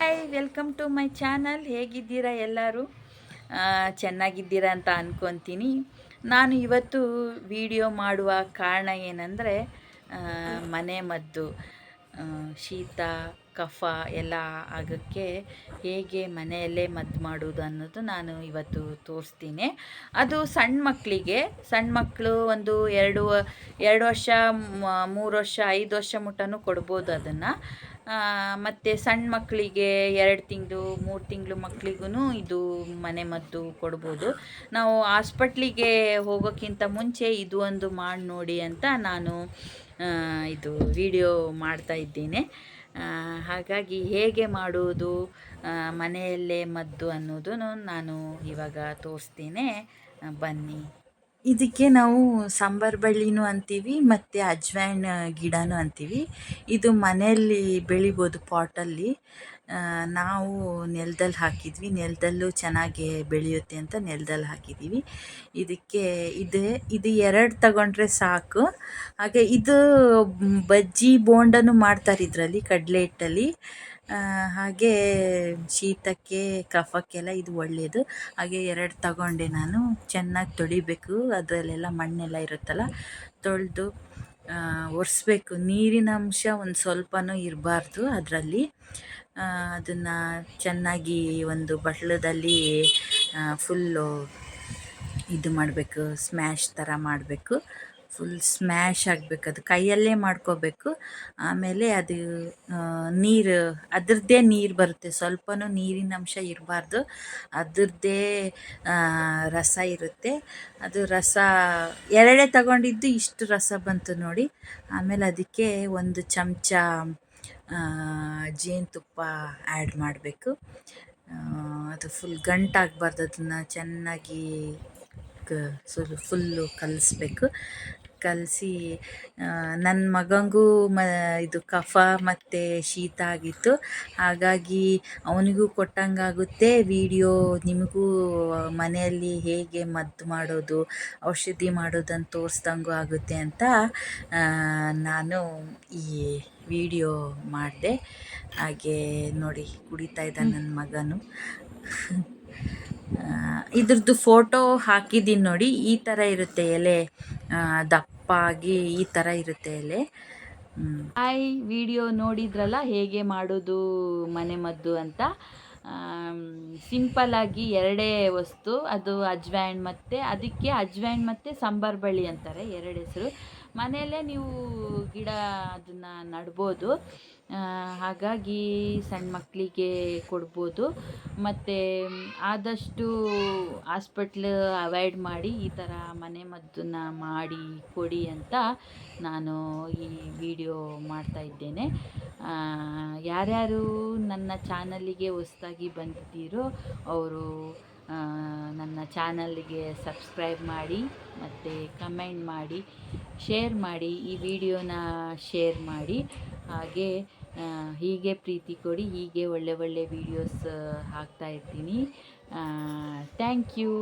Hi welcome to my channel ಹೇಗಿದ್ದೀರಾ ಎಲ್ಲರೂ? ಚೆನ್ನಾಗಿದ್ದೀರಾ ಅಂತ ಅಂದ್ಕೊತೀನಿ ನಾನು ಇವತ್ತು ವಿಡಿಯೋ ಮಾಡುವ ಕಾರಣ ಏನಂದರೆ ಮನೆ ಮದ್ದು ಶೀತ ಕಫ ಎಲ್ಲ ಆಗೋಕ್ಕೆ ಹೇಗೆ ಮನೆಯಲ್ಲೇ ಮದ್ದು ಮಾಡೋದು ಅನ್ನೋದು ನಾನು ಇವತ್ತು ತೋರಿಸ್ತೀನಿ. ಅದು ಸಣ್ಣ ಮಕ್ಕಳಿಗೆ ಸಣ್ಣ ಮಕ್ಕಳು ಒಂದು ಎರಡು ಎರಡು ವರ್ಷ ಮೂರು ವರ್ಷ, ಐದು ವರ್ಷ ಮುಟ್ಟನೂ ಕೊಡ್ಬೋದು ಅದನ್ನು. ಮತ್ತು ಸಣ್ಣ ಮಕ್ಕಳಿಗೆ ಎರಡು ತಿಂಗಳು, ಮೂರು ತಿಂಗಳು ಮಕ್ಕಳಿಗೂ ಇದು ಮನೆ ಮದ್ದು ಕೊಡ್ಬೋದು. ನಾವು ಹಾಸ್ಪಿಟ್ಲಿಗೆ ಹೋಗೋಕ್ಕಿಂತ ಮುಂಚೆ ಇದು ಒಂದು ಮಾಡಿ ನೋಡಿ ಅಂತ ನಾನು ಇದು ವಿಡಿಯೋ ಮಾಡ್ತಾ ಇದ್ದೇನೆ. ಹಾಗಾಗಿ ಹೇಗೆ ಮಾಡುವುದು ಮನೆಯಲ್ಲೇ ಮದ್ದು ಅನ್ನೋದನ್ನು ನಾನು ಇವಾಗ ತೋರಿಸ್ತೀನಿ. ಬನ್ನಿ. ಇದಕ್ಕೆ ನಾವು ಸಾಂಬಾರು ಬಳ್ಳಿನೂ ಅಂತೀವಿ, ಮತ್ತು ಅಜ್ವಾಯಿನ್ ಗಿಡನೂ ಅಂತೀವಿ. ಇದು ಮನೆಯಲ್ಲಿ ಬೆಳಿಬೋದು ಪಾಟಲ್ಲಿ. ನಾವು ನೆಲದಲ್ಲಿ ಹಾಕಿದ್ವಿ. ನೆಲದಲ್ಲೂ ಚೆನ್ನಾಗಿ ಬೆಳೆಯುತ್ತೆ ಅಂತ ನೆಲದಲ್ಲಿ ಹಾಕಿದ್ದೀವಿ. ಇದಕ್ಕೆ ಇದು ಇದು ಎರಡು ತಗೊಂಡ್ರೆ ಸಾಕು. ಹಾಗೆ ಇದು ಬಜ್ಜಿ ಬೋಂಡನು ಮಾಡ್ತಾರೆ ಇದರಲ್ಲಿ, ಕಡಲೆ ಹಿಟ್ಟಲ್ಲಿ. ಹಾಗೆ ಶೀತಕ್ಕೆ, ಕಫಕ್ಕೆಲ್ಲ ಇದು ಒಳ್ಳೆಯದು ಹಾಗೆ ಎರಡು ತಗೊಂಡೆ ನಾನು. ಚೆನ್ನಾಗಿ ತೊಳಿಬೇಕು. ಅದರಲ್ಲೆಲ್ಲ ಮಣ್ಣೆಲ್ಲ ಇರುತ್ತಲ್ಲ, ತೊಳೆದು ಒರೆಸ್ಬೇಕು. ನೀರಿನ ಅಂಶ ಒಂದು ಸ್ವಲ್ಪನೂ ಇರಬಾರ್ದು ಅದರಲ್ಲಿ. ಅದನ್ನು ಚೆನ್ನಾಗಿ ಒಂದು ಬಟ್ಲದಲ್ಲಿ ಫುಲ್ಲು ಇದು ಮಾಡಬೇಕು ಸ್ಮ್ಯಾಶ್ ಥರ ಮಾಡಬೇಕು. ಫುಲ್ ಸ್ಮ್ಯಾಶ್ ಆಗಬೇಕು. ಅದು ಕೈಯಲ್ಲೇ ಮಾಡ್ಕೋಬೇಕು. ಆಮೇಲೆ ಅದು ನೀರು, ಅದರದ್ದೇ ನೀರು ಬರುತ್ತೆ. ಸ್ವಲ್ಪನೂ ನೀರಿನ ಅಂಶ ಇರಬಾರ್ದು. ಅದರದ್ದೇ ರಸ ಇರುತ್ತೆ. ಅದು ರಸ, ಎರಡೇ ತಗೊಂಡಿದ್ದು ಇಷ್ಟು ರಸ ಬಂತು ನೋಡಿ. ಆಮೇಲೆ ಅದಕ್ಕೆ ಒಂದು ಚಮಚ ಜೇನುತುಪ್ಪ ಆ್ಯಡ್ ಮಾಡಬೇಕು. ಅದು ಫುಲ್ ಗಂಟಾಗಬಾರ್ದು ಅದನ್ನು ಚೆನ್ನಾಗಿ ಫುಲ್ಲು ಕಲಿಸ್ಬೇಕು. ಕಲಸಿ ನನ್ನ ಮಗನಿಗೂ ಮ ಇದು ಕಫ ಮತ್ತು ಶೀತ ಆಗಿತ್ತು. ಹಾಗಾಗಿ ಅವನಿಗೂ ಕೊಟ್ಟಂಗಾಗುತ್ತೆ. ವಿಡಿಯೋ ನಿಮಗೂ ಮನೆಯಲ್ಲಿ ಹೇಗೆ ಮದ್ದು ಮಾಡೋದು ಔಷಧಿ ಮಾಡೋದನ್ನು ತೋರಿಸ್ದಂಗೂ ಆಗುತ್ತೆ ಅಂತ ನಾನು ಈ ವಿಡಿಯೋ ಮಾಡಿದೆ. ಹಾಗೆ ನೋಡಿ ಕುಡಿತಾ ಇದ್ದ ನನ್ನ ಮಗನು. ಇದ್ರದ್ದು ಫೋಟೋ ಹಾಕಿದ್ದೀನಿ ನೋಡಿ ಈ ಥರ ಇರುತ್ತೆ ಎಲೆ. ದಪ್ಪಾಗಿ ಈ ಥರ ಇರುತ್ತೆ ಎಲೆ. ಹಾಯ್, ವಿಡಿಯೋ ನೋಡಿದ್ರಲ್ಲ ಹೇಗೆ ಮಾಡೋದು ಮನೆ ಮದ್ದು ಅಂತ? ಸಿಂಪಲ್ಲಾಗಿ ಎರಡೇ ವಸ್ತು, ಅದು ಅಜ್ವಾಯಿನ್ ಮತ್ತೆ, ಅದಕ್ಕೆ ಅಜ್ವಾಯಿನ್ ಮತ್ತು ಸಾಂಬಾರ್ ಬಳ್ಳಿ ಅಂತಾರೆ, ಎರಡು ಹೆಸರು. ಮನೆಯಲ್ಲೇ ನೀವು ಗಿಡ ಅದನ್ನು ನಡ್ಬೋದು. ಹಾಗಾಗಿ ಸಣ್ಣ ಮಕ್ಕಳಿಗೆ ಕೊಡ್ಬೋದು. ಮತ್ತು ಆದಷ್ಟು ಹಾಸ್ಪಿಟ್ಲ್ ಅವಾಯ್ಡ್ ಮಾಡಿ ಈ ಥರ ಮನೆ ಮದ್ದನ್ನು ಮಾಡಿ ಕೊಡಿ ಅಂತ ನಾನು ಈ ವಿಡಿಯೋ ಮಾಡ್ತಾ ಇದ್ದೇನೆ. ಯಾರ್ಯಾರು ನನ್ನ ಚಾನಲ್ಲಿಗೆ ಹೊಸ್ದಾಗಿ ಬಂದಿದ್ದೀರೋ ಅವರು ನನ್ನ ಚಾನಲ್ಗೆ ಸಬ್ಸ್ಕ್ರೈಬ್ ಮಾಡಿ ಮತ್ತು ಕಮೆಂಟ್ ಮಾಡಿ. ಶೇರ್ ಮಾಡಿ, ಈ ವಿಡಿಯೋನ ಶೇರ್ ಮಾಡಿ. ಹಾಗೆ ಹೀಗೆ ಪ್ರೀತಿ ಕೊಡಿ, ಹೀಗೆ ಒಳ್ಳೆ ಒಳ್ಳೆ ವಿಡಿಯೋಸ್ ಹಾಕ್ತಾ ಇರ್ತೀನಿ. Thank you